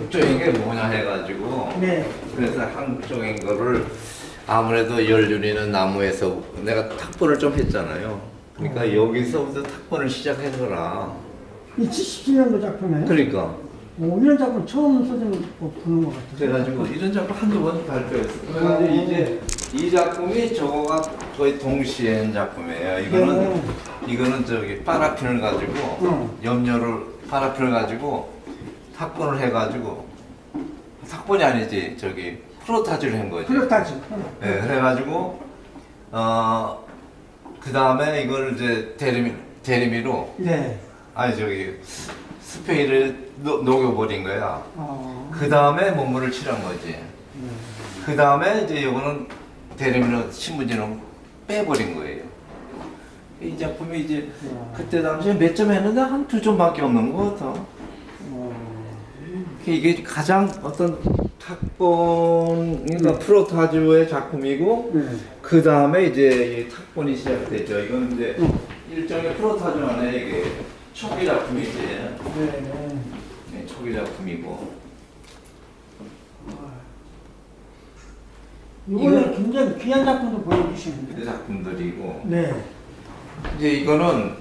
한국적인 게 뭐냐 해가지고 네. 그래서 한국적인 거를 아무래도 열륜이는 나무에서 내가 탁본을 좀 했잖아요. 그러니까 어. 여기서부터 탁본을 시작해서라. 이 77년도 작품이에요? 그러니까 오, 이런 작품 처음 써진 거 보는 것 같아요. 그래가지고 이런 작품 한두 번 발표했어. 그래가지고 어. 이제 이 작품이 저거가 거의 동시에 한 작품이에요. 이거는 네. 이거는 저기 파라핀을 가지고 어. 염료를 파라핀을 가지고 탁본을 해가지고 탁본이 아니지 저기 프로타즈를 한 거지. 그렇다지. 네, 그래가지고 어, 그 다음에 이걸 이제 대리미 대리미로 네. 아니 저기 스페이를 녹- 녹여버린 거야. 어. 그 다음에 몸물을 칠한 거지. 네. 그 다음에 이제 이거는 대리미로 신문지는 빼버린 거예요. 이 작품이 이제 와. 그때 당시에 몇 점 했는데 한 두 점밖에 없는 것 같아. 어. 이게 가장 어떤 탁본, 그러니까 프로타주의 작품이고, 네. 그 다음에 이제 이 탁본이 시작되죠. 이건 이제 음. 일종의 프로타주 안에 이게 초기 작품이지. 네. 네. 네, 초기 작품이고. 이거는 굉장히 귀한 작품도 보여주시는데. 그 작품들이고. 네. 이제 이거는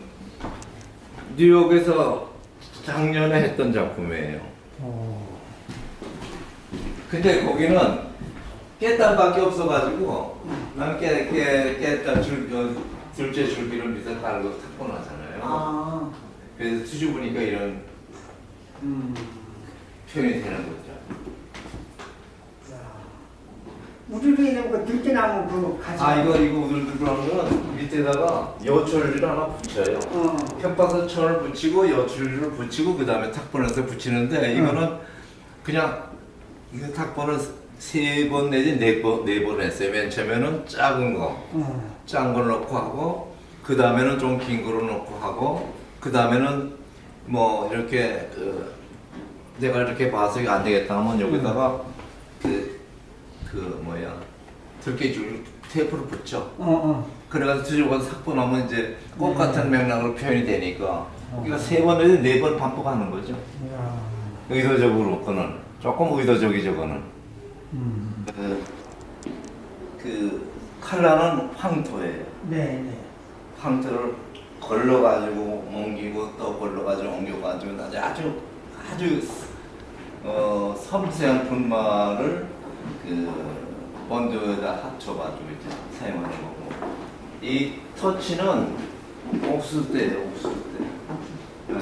뉴욕에서 작년에 했던 작품이에요. 어. 근데 거기는 깨단밖에 없어가지고 난 깨, 깨, 깨단 줄, 어, 둘째 줄기를 밑에 달고 탁본 하잖아요. 아. 그래서 수줍으니까 이런 음. 표현이 되는 거죠. 우주에 있는 거 들깨나무 그 가지. 아 이거 이거 우들두들한 거는 밑에다가 여철을 하나 붙여요. 어. 편파선천을 붙이고 여출을 붙이고 그 다음에 탁본에서 붙이는데 이거는 그냥 이거 탁본을 세 번 내지 네번네번 했어요. 맨 처음에는 작은 거, 어. 짠걸 넣고 하고 그 다음에는 좀 긴 거로 넣고 하고 그 다음에는 뭐 이렇게 그 내가 이렇게 봐서 이거 안 되겠다 하면 여기다가 그 그 뭐야 들깨줄 테이프를 붙여. 어. 어. 그래가지고 뒤집어서 삭본하면 이제 꽃 같은 음. 맥락으로 표현이 되니까 어. 우리가 세번 내지 네번 반복하는 거죠. 이야. 의도적으로 그는 조금 의도적이 저거는 음. 그, 그 칼라는 황토예요. 네. 네. 황토를 걸러가지고 옮기고 또 걸러가지고 옮겨가지고 아주 아주 아주 어, 섬세한 분말을 그 본드에다 합쳐가지고 이제 사용하는 거고 이 터치는 옥수대예요 옥수대 네.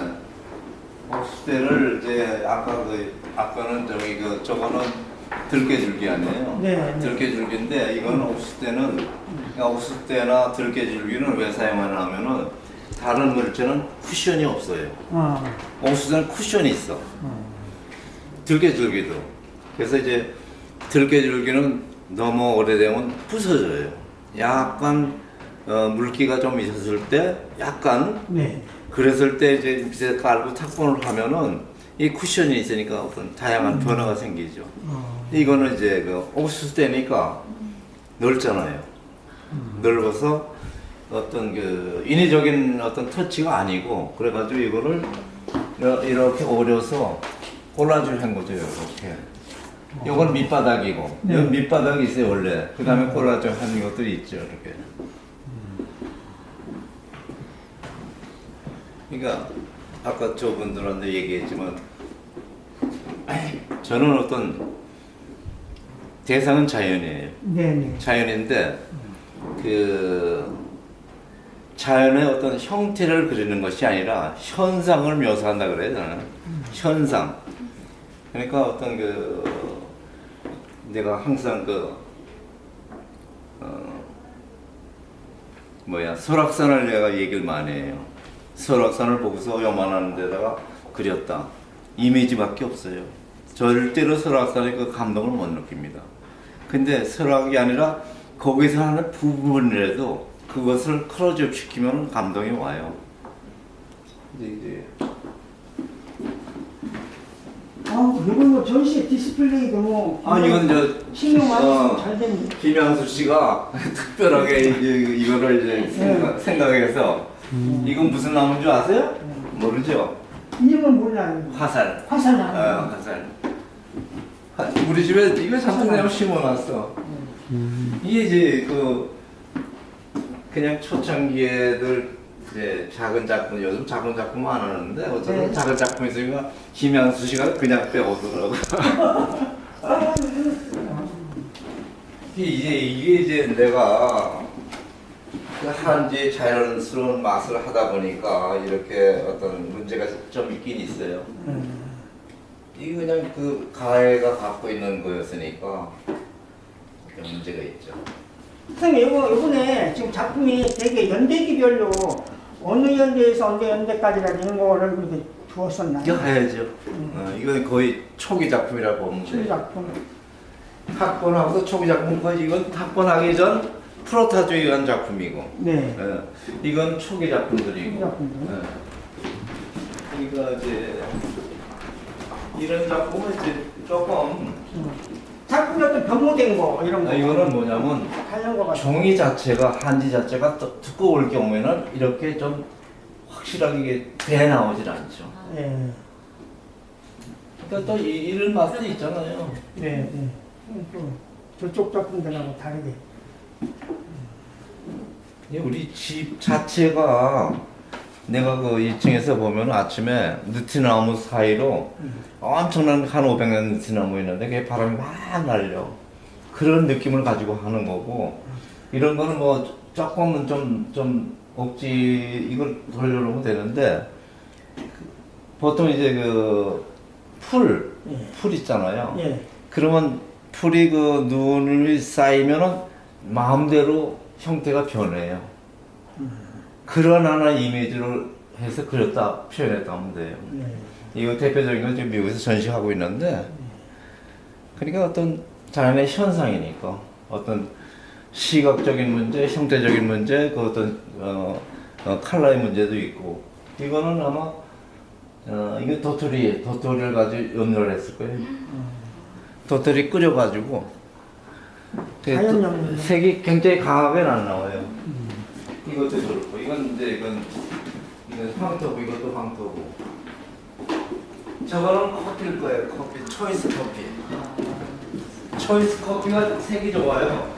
옥수대를 이제 아까 그 아까는 저기 그 저거는 들깨줄기 아니에요 네, 네. 들깨줄기인데 이거는 옥수대는 그러니까 옥수대나 들깨줄기는 왜 사용하냐 하면은 다른 물체는 쿠션이 없어요 어. 옥수대는 쿠션이 있어 어. 들깨줄기도. 그래서 이제 들깨줄기는 너무 오래되면 부서져요. 약간 어, 물기가 좀 있었을 때 약간 네. 그랬을 때 이제 밑에 깔고 탁본을 하면은 이 쿠션이 있으니까 어떤 다양한 변화가 생기죠. 어. 이거는 이제 그 옥수수대니까 넓잖아요. 넓어서 어떤 그 인위적인 어떤 터치가 아니고 그래가지고 이거를 이렇게 오려서 골라줄 한 거죠 이렇게. 이건 밑바닥이고 네. 여기 밑바닥이 있어요 원래. 그 다음에 골라줄 하는 것들이 있죠 이렇게. 그러니까 아까 저분들한테 얘기했지만 저는 어떤 대상은 자연이에요. 네. 네. 자연인데 그 자연의 어떤 형태를 그리는 것이 아니라 현상을 묘사한다 그래요 저는 현상 그러니까 어떤 그 내가 항상 그 어, 뭐야 설악산을 내가 얘기를 많이 해요. 설악산을 보고서 요만한 데다가 그렸다. 이미지밖에 없어요. 절대로 설악산의 그 감동을 못 느낍니다. 근데 설악이 아니라 거기서 하는 부분이라도 그것을 클로즈업 시키면 감동이 와요. 이제 이제 아, 이건 뭐 전시회 디스플레이도 뭐. 아 이건 저 신경 많이 어, 쓰면 잘 되는. 김양수 씨가 특별하게 이제 이거를 이제 생각, 생각해서 이건 무슨 나무인 줄 아세요? 모르죠? 이름은 몰라요. 화살. 화살 어, 나무. 화살. 아, 우리 집에 이거 작품 내가 심어놨어. 이게 이제 그 그냥 초창기에들 이제 작은 작품 요즘 작은 작품 안 하는데 어쨌든 네. 작은 작품 있으니까 김양수 씨가 그냥 빼오더라고. 이제 이게 이제 내가 그 한지 자연스러운 맛을 하다 보니까 이렇게 어떤 문제가 좀 있긴 있어요. 음. 이게 그냥 그 가해가 갖고 있는 거였으니까 좀 문제가 있죠. 선생님 이번에 지금 작품이 되게 연대기별로 어느 연대에서 언제 연대까지라 이런 거를 이렇게 두었었나요? 이거 해야죠. 어, 이건 거의 초기 작품이라고 보면 출 돼요. 작품. 학번하고도 초기 작품 거의 이건 학번하기 전 프로타주에 의한 작품이고 네. 예, 이건 초기 작품들이고 초기 작품들. 예. 이거 이제 이런 작품은 이제 조금 음. 작품이 어떤 변모된 거 이런 거. 아, 이거는 뭐냐면 거. 종이 자체가 한지 자체가 또 두꺼울 경우에는 이렇게 좀 확실하게 이게 배 나오질 않죠. 네. 그러니까 또 이, 이런 맛도 있잖아요. 네. 네. 음, 또 저쪽 작품들하고 다르게. 이 우리 집 자체가 내가 그 2층에서 보면 아침에 느티나무 사이로 엄청난 한 500년 느티나무 있는데 그게 바람이 막 날려. 그런 느낌을 가지고 하는 거고 이런 거는 뭐 조금은 좀, 좀 억지 이걸 돌려놓으면 되는데 보통 이제 그 풀, 예. 풀 있잖아요. 예. 그러면 풀이 그 눈이 쌓이면은 마음대로 형태가 변해요. 그런 하나 이미지를 해서 그렸다 표현했다 하면 돼요. 네. 이거 대표적인 건 지금 미국에서 전시하고 있는데 그러니까 어떤 자연의 현상이니까 어떤 시각적인 문제, 형태적인 문제, 그 어떤 어, 어, 컬러의 문제도 있고 이거는 아마 어, 이거 도토리 도토리를 가지고 연결을 했을 거예요. 도토리 끓여가지고 그. 색이 굉장히 강하게 안 나와요. 이것도 그렇고 이건 이제 이건 이건 황토고 이것도 황토고 저거는 커피일 거예요. 커피 초이스 커피. 초이스 커피가 색이 좋아요.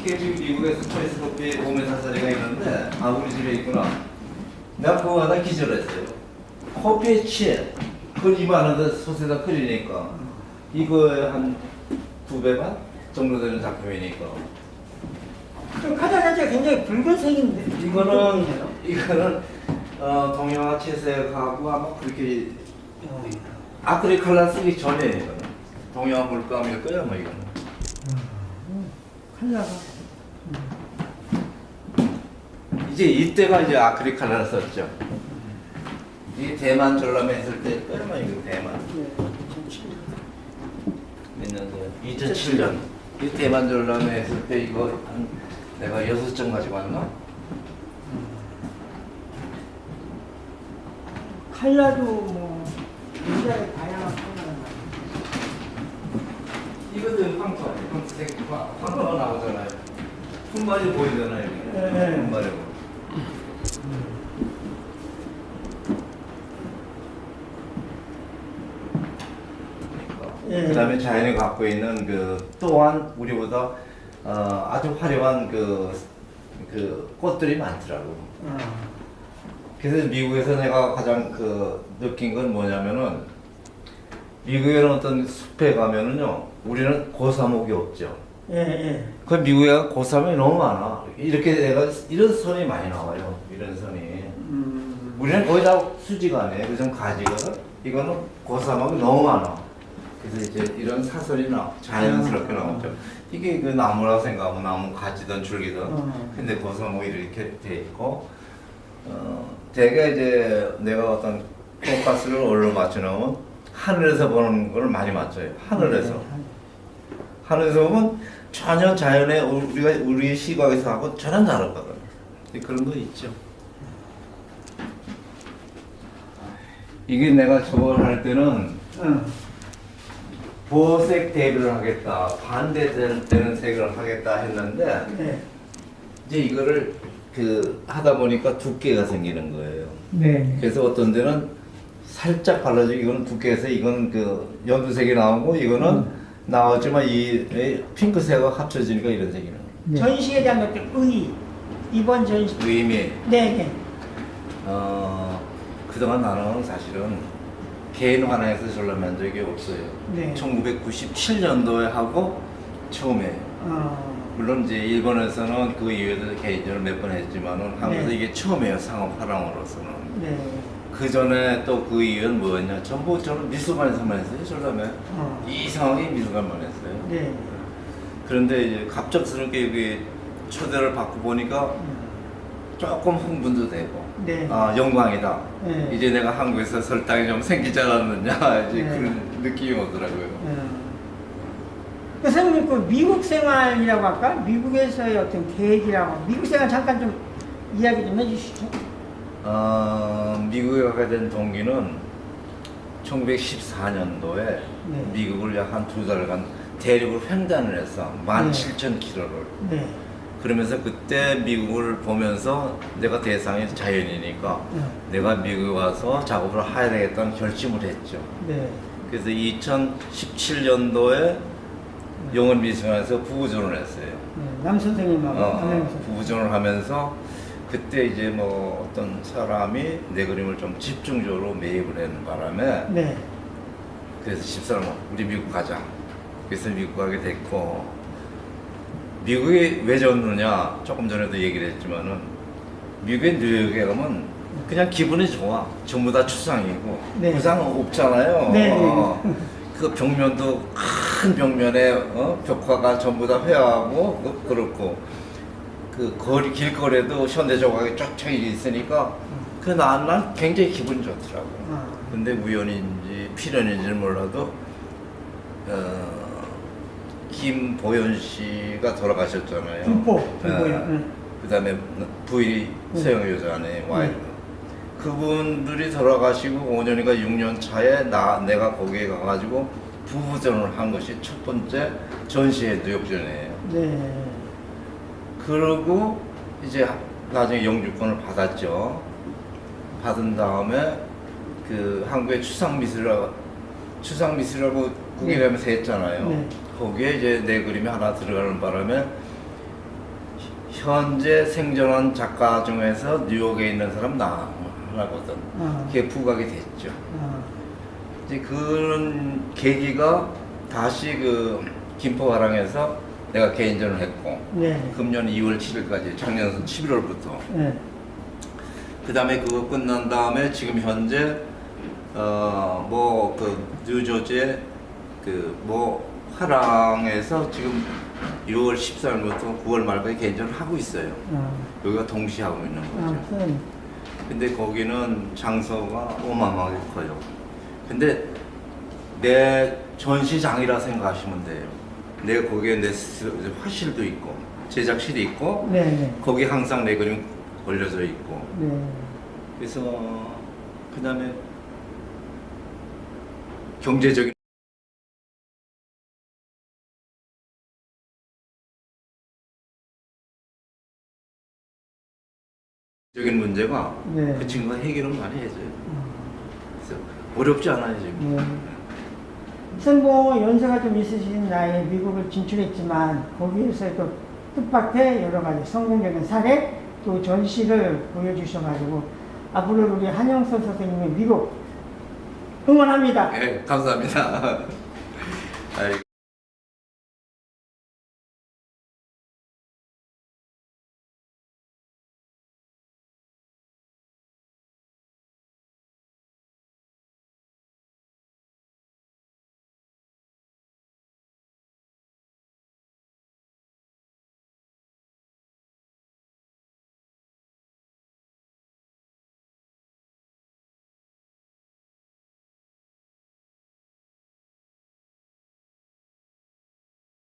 이게 지금 미국에서 초이스 커피 오메사사리가 있는데 아 우리 집에 있구나. 내가 그거 하다 기절했어요. 커피에 취해. 그걸 입안에다 솥에다 끓이니까 이거에 한 두배반 정도 되는 작품이니까. 좀 카자 자체가 굉장히 붉은색인데. 이거는 이거는 어, 동양화 채색하고 아마 그렇게 아크릴 컬러 쓰기 전에 이거는 동양화 물감일 거야 뭐 이거는. 컬러가. 이제 이때가 이제 아크릴 컬러를 썼죠. 이 대만 전람회 했을 때 얼마 이거 대만 네. 몇 년도야? 2007년. 이 대만 전람회 했을 때 이거 한 내가 여섯 장 가지고 왔나? 컬러도 뭐 굉장히 다양한 이것도 황토 아니에요? 황토색 황- 황토가 나오잖아요. 품발이 보이잖아요. 이게. 네. 품발이. 예. 그다음에 자연이 갖고 있는 그 또한 우리보다 어, 아주 화려한 그, 그 꽃들이 많더라고. 아, 그래서 미국에서 내가 가장 그 느낀 건 뭐냐면은 미국에는 어떤 숲에 가면은요 우리는 고사목이 없죠. 예, 예. 그 미국에 고사목이 너무 많아. 이렇게 내가 이런 선이 많이 나와요. 이런 선이. 음, 우리는 거의 다 수지가 아니에요. 그좀 가지거든. 이거는 고사목이 너무 많아. 그래서 이제 이런 사설이 나 자연스럽게 나오죠. 이게 그 나무라고 생각하면 나무 가지든 줄기든. 어. 근데 고사목이 이렇게 돼 있고, 어, 대개 이제 내가 어떤 포커스를 어디로 맞추냐면 하늘에서 보는 걸 많이 맞춰요. 하늘에서. 네. 하늘에서 보면 전혀 자연의 우리가 우리 시각에서 하고 전혀 다르거든. 그런 거 있죠. 이게 내가 저걸 할 때는 응. 보색 대비를 하겠다, 반대되는 색을 하겠다 했는데 네. 이제 이거를 그 하다 보니까 두께가 생기는 거예요. 네. 그래서 어떤 데는 살짝 발라주고 이거는 두께에서 이건 그 연두색이 나오고 이거는 음. 나왔지만 이, 이 핑크색하고 합쳐지니까 이런 색이 나요. 네. 전시에 대한 어떤 의의 이번 전시 의미 네, 네. 어 그동안 나는 사실은 개인 관에서 전람한 적이 없어요. 네. 1997년도에 하고 처음에 어, 물론 이제 일본에서는 그 이후에도 개인전을 몇 번 했지만은 한국에서 네. 이게 처음이에요 상업 화랑으로서는. 네. 그 전에 또 그 이유는 뭐였냐? 전부 저는 미술관에서만 했어요, 전람회. 어. 이상하게 미술관만 했어요. 네. 그런데 이제 갑작스럽게 여기 초대를 받고 보니까 조금 흥분도 되고, 네. 아 영광이다. 네. 이제 내가 한국에서 설 땅이 좀 생기지 않았느냐 이제 네. 그런 느낌이 오더라고요. 음. 그 선생님 그 미국 생활이라고 할까? 미국에서의 어떤 계획이라고 미국 생활 잠깐 좀 이야기 좀 해주시죠. 어, 미국에 가게 된 동기는 1914년도에 네. 미국을 약 한 두 달간 대륙을 횡단을 했어. 17,000km를. 네. 그러면서 그때 미국을 보면서 내가 대상이 자연이니까 네. 내가 미국 와서 작업을 해야 되겠다는 결심을 했죠. 네. 그래서 2017년도에 용원미술관에서 부부전을 했어요. 네. 남 선생님하고 어, 어, 선생님. 부부전을 하면서 그때 이제 뭐 어떤 사람이 내 그림을 좀 집중적으로 매입을 하는 바람에 네. 그래서 집사람 우리 미국 가자. 그래서 미국 가게 됐고 미국에 왜 졌느냐 조금 전에도 얘기를 했지만은 미국의 뉴욕에 가면 그냥 기분이 좋아. 전부 다 추상이고 네. 구상 없잖아요. 네. 어, 그 벽면도 큰 벽면에 어, 벽화가 전부 다 회화하고 그- 그렇고 그 거리 길거리에도 현대 조각이 쫙쫙 있으니까 그난 난 굉장히 기분이 좋더라고. 요 아. 근데 우연인지 필연인지는 몰라도 어, 김보현 씨가 돌아가셨잖아요. 김포, 김보현, 어, 응. 그다음에 부인 서영 여자네 와이프. 그분들이 돌아가시고 5년인가 6년 차에 나 내가 거기에 가가지고 부부전을 한 것이 첫 번째 전시회 뉴욕전이에요. 네. 그러고 이제 나중에 영주권을 받았죠. 받은 다음에 그 한국의 추상미술이라고 추상미술이라고 국일하면서 했잖아요. 네. 거기에 이제 내 그림이 하나 들어가는 바람에 현재 생존한 작가 중에서 뉴욕에 있는 사람 나 하나거든. 아. 그게 부각이 됐죠. 아. 이제 그런 계기가 다시 그 김포화랑에서 내가 개인전을 했고 네. 금년 2월 7일까지 작년 11월부터 네. 그 다음에 그거 끝난 다음에 지금 현재 어 뭐 그 뉴저지의 그뭐 화랑에서 지금 6월 14일부터 9월 말까지 개인전을 하고 있어요. 아. 여기가 동시에 하고 있는 거죠. 근데 거기는 장소가 어마어마하게 커요. 근데 내 전시장이라 생각하시면 돼요. 내 거기에 내 스- 화실도 있고 제작실이 있고 네. 네. 거기 항상 내 그림 올려져 있고 네. 그래서 그다음에 경제적인 적인 문제가 네. 그 친구가 해결은 많이 해줘요. 아. 그래서 어렵지 않아요 지금. 네. 우선 뭐 연세가 좀 있으신 나이에 미국을 진출했지만 거기에서 또 뜻밖의 여러 가지 성공적인 사례 또 전시를 보여주셔가지고 앞으로 우리 한영선 선생님의 미국 응원합니다. 네, 감사합니다. 아이고.